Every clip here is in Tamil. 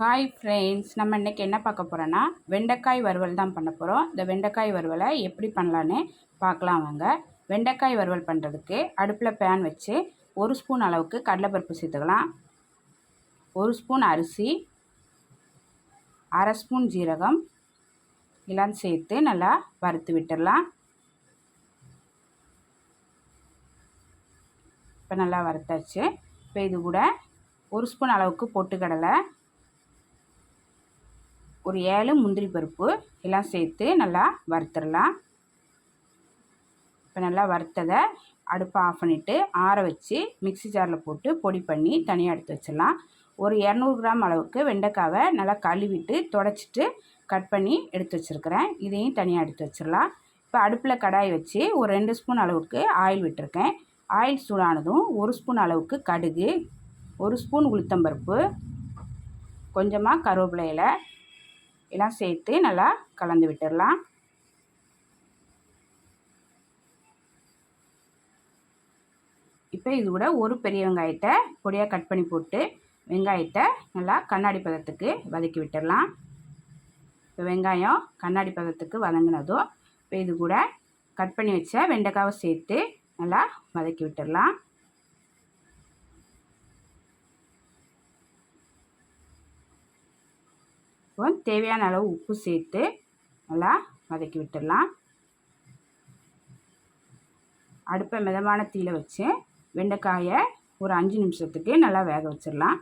ஹாய் ஃப்ரெண்ட்ஸ் நம்ம இன்றைக்கி என்ன பார்க்க போகிறோன்னா வெண்டைக்காய் வறுவல் தான் பண்ண போகிறோம் இந்த வெண்டைக்காய் வறுவலை எப்படி பண்ணலான்னு பார்க்கலாம் வாங்க. வெண்டைக்காய் வறுவல் பண்ணுறதுக்கு அடுப்பில் பேன் வச்சு ஒரு ஸ்பூன் அளவுக்கு கடலைப்பருப்பு சேர்த்துக்கலாம். ஒரு ஸ்பூன் அரிசி அரை ஸ்பூன் ஜீரகம் இதெல்லாம் சேர்த்து நல்லா வறுத்து விட்டுடலாம். இப்போ நல்லா வறுத்தாச்சு. இப்போ இது கூட ஒரு ஸ்பூன் அளவுக்கு பொட்டுக்கடலை ஒரு ஏழு முந்திரி பருப்பு எல்லாம் சேர்த்து நல்லா வறுத்துடலாம். இப்போ நல்லா வறுத்ததை அடுப்பை ஆஃப் பண்ணிவிட்டு ஆற வச்சு மிக்சி ஜாரில் போட்டு பொடி பண்ணி தனியாக எடுத்து வச்சிடலாம். ஒரு இரநூறு கிராம் அளவுக்கு வெண்டைக்காவை நல்லா கழுவிட்டு தொடச்சிட்டு கட் பண்ணி எடுத்து வச்சுருக்கிறேன். இதையும் தனியாக எடுத்து வச்சிடலாம். இப்போ அடுப்பில் கடாய் வச்சு ஒரு ரெண்டு ஸ்பூன் அளவுக்கு ஆயில் விட்டுருக்கேன். ஆயில் சூடானதும் ஒரு ஸ்பூன் அளவுக்கு கடுகு ஒரு ஸ்பூன் உளுத்தம்பருப்பு கொஞ்சமாக கருவேப்பிலையில் எல்லாம் சேர்த்து நல்லா கலந்து விட்டுடலாம் இப்போ இது கூட ஒரு பெரிய வெங்காயத்தை பொடியாக கட் பண்ணி போட்டு வெங்காயத்தை நல்லா கண்ணாடி பதத்துக்கு வதக்கி விட்டுடலாம் இப்போ வெங்காயம் கண்ணாடி பதத்துக்கு வதங்கினதும் இப்போ இது கூட கட் பண்ணி வச்ச வெண்டைக்காவை சேர்த்து நல்லா வதக்கி விட்டுடலாம் இப்போ தேவையான அளவு உப்பு சேர்த்து நல்லா வதக்கி விட்டுடலாம். அடுப்பை மிதமான தீயில வச்சு வெண்டைக்காயை ஒரு அஞ்சு நிமிஷத்துக்கு நல்லா வேக வச்சிடலாம்.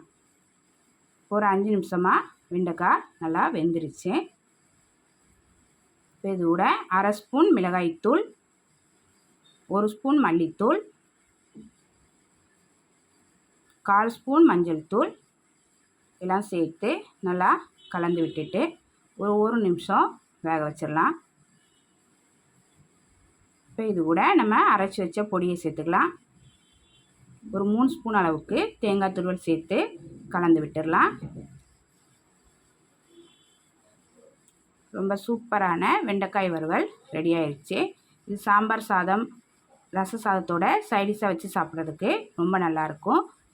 ஒரு அஞ்சு நிமிஷமாக வெண்டைக்காய் நல்லா வெந்துருச்சு. இப்போ இது கூட அரை ஸ்பூன் மிளகாய்த்தூள் ஒரு ஸ்பூன் மல்லித்தூள் கால் ஸ்பூன் மஞ்சள் தூள் எல்லாம் சேர்த்து நல்லா கலந்து விட்டுட்டு ஒரு ஒரு நிமிஷம் வேக வச்சிடலாம். இப்போ இது கூட நம்ம அரைச்சி வச்ச பொடியை சேர்த்துக்கலாம். ஒரு மூணு ஸ்பூன் அளவுக்கு தேங்காய் துருவல் சேர்த்து கலந்து விட்டுடலாம். ரொம்ப சூப்பரான வெண்டைக்காய் வறுவல் ரெடி ஆயிடுச்சு இது சாம்பார் சாதம் ரச சாதத்தோட சைடிஷாக வச்சு சாப்பிட்றதுக்கு ரொம்ப நல்லாயிருக்கும்